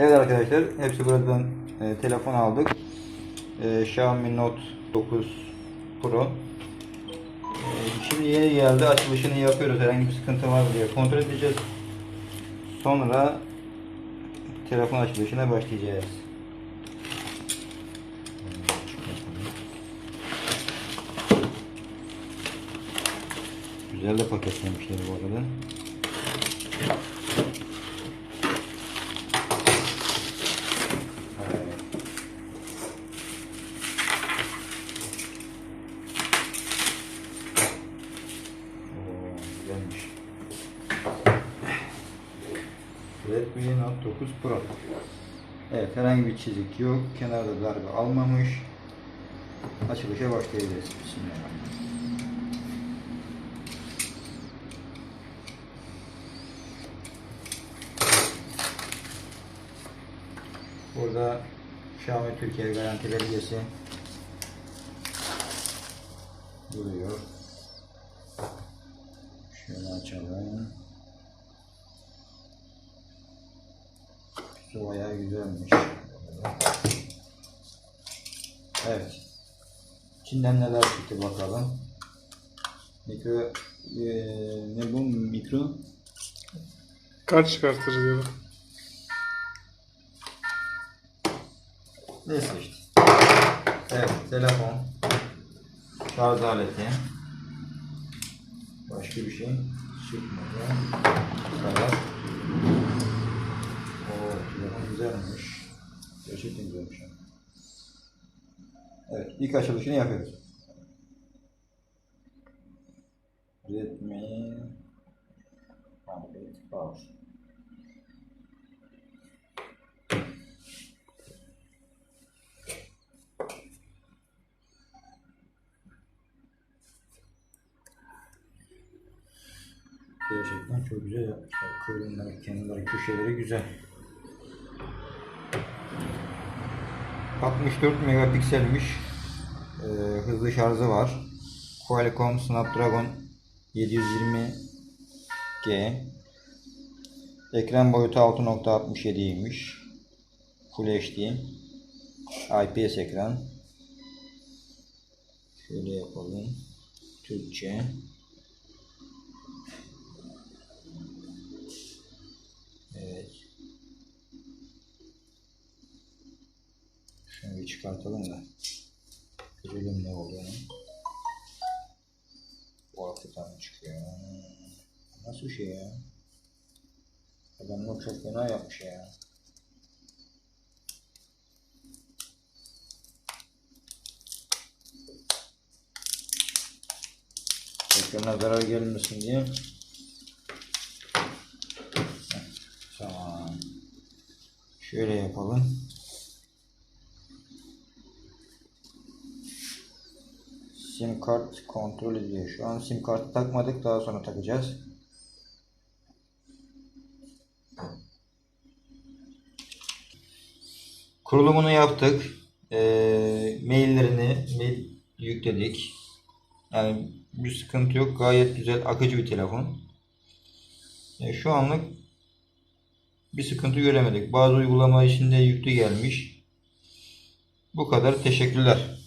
Evet arkadaşlar hepsi buradan e, telefon aldık. E, Xiaomi Note 9 Pro. E, şimdi yeni geldi açılışını yapıyoruz. Herhangi bir sıkıntı var diye kontrol edeceğiz. Sonra telefon açılışına başlayacağız. Güzel de paketlemişler bu arada. Evet. Oo, güzelmiş. Redmi Note 9 Pro. Evet herhangi bir çizik yok. Kenarda darbe almamış. Açılışa başlayabiliriz. Bismillahirrahmanirrahim. Burada Xiaomi Türkiye garanti belgesi duruyor. Şöyle açalım. Su bayağı güzelmiş. Evet. İçinden neler çıktı bakalım. Mikro eee, ne bu mikro? Kart çıkartır diyorum. Neyse işte. Evet, telefon. Şarj aleti. Başka bir şey çıkmadı. Bu kadar. Oo, telefon güzelmiş. Gerçekten güzelmiş. Evet, ilk açılışını yapıyoruz. Redmi Android Power. Gerçekten çok güzel yapmışlar. Kıvrımları, kenarları, köşeleri güzel. 64 megapikselmiş. Ee, hızlı şarjı var. Qualcomm Snapdragon 720G. Ekran boyutu 6.67'ymiş. Full HD. IPS ekran. Şöyle yapalım. Türkçe. Evet. Şunu bir çıkartalım da. Görelim ne olduğunu. Bu arkadan çıkıyor. Nasıl şey ya? Adamlar çok fena yapmış ya. Ekrana zarar gelmesin diye. Tamam. Şöyle yapalım. Sim kart kontrol ediyor. Şu an sim kartı takmadık. Daha sonra takacağız. Kurulumunu yaptık. Ee, maillerini mail yükledik. Yani bir sıkıntı yok. Gayet güzel, akıcı bir telefon. E, şu anlık bir sıkıntı göremedik. Bazı uygulama içinde yüklü gelmiş. Bu kadar. Teşekkürler.